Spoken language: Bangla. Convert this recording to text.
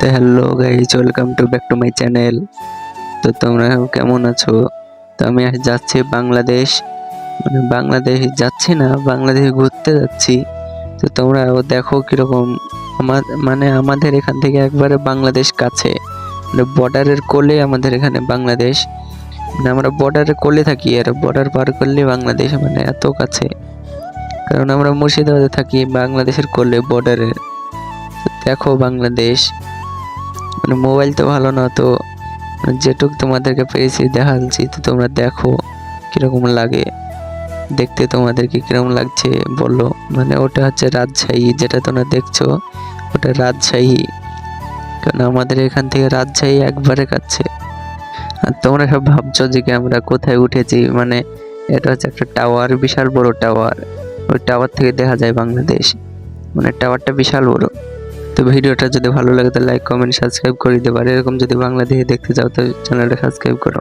তো hello guys welcome to back to my channel তো তোমরা কেমন আছো? তো আমি যাচ্ছি বাংলাদেশ। মানে বাংলাদেশ যাচ্ছি না, বাংলাদেশ ঘুরতে যাচ্ছি। তো তোমরা দেখো কীরকম আমার মানে আমাদের এখান থেকে একবারে বাংলাদেশ কাছে। মানে বর্ডারের কোলে আমাদের এখানে বাংলাদেশ। মানে আমরা বর্ডারের কোলে থাকি আর বর্ডার পার করলে বাংলাদেশ মানে এত কাছে। কারণ আমরা মুর্শিদাবাদে থাকি, বাংলাদেশের কোলে বর্ডারের দেখো বাংলাদেশ। মানে মোবাইল তো ভালো না, তো যেটুক তোমাদেরকে পেয়েছি, দেখাচ্ছি, তো তোমরা দেখো কীরকম লাগে। দেখতে তোমাদেরকে কীরকম লাগছে বলো। মানে ওটা হচ্ছে রাজশাহী, যেটা তোমরা দেখছ, ওটা রাজশাহী। কারণ আমাদের এখান থেকে রাজশাহী একবারে কাছে। আর তোমরা সব ভাবছ যে আমরা কোথায় উঠেছি? মানে এটা হচ্ছে একটা টাওয়ার বিশাল বড় টাওয়ার ওই টাওয়ার থেকে দেখা যায় বাংলাদেশ। মানে টাওয়ারটা বিশাল বড়। তো ভিডিওটা যদি ভালো লাগে, তাহলে লাইক কমেন্ট সাবস্ক্রাইব করে দিতে পারে। এরকম যদি বাংলাদেশে দেখতে চাও, তো চ্যানেলটা সাবস্ক্রাইব করো।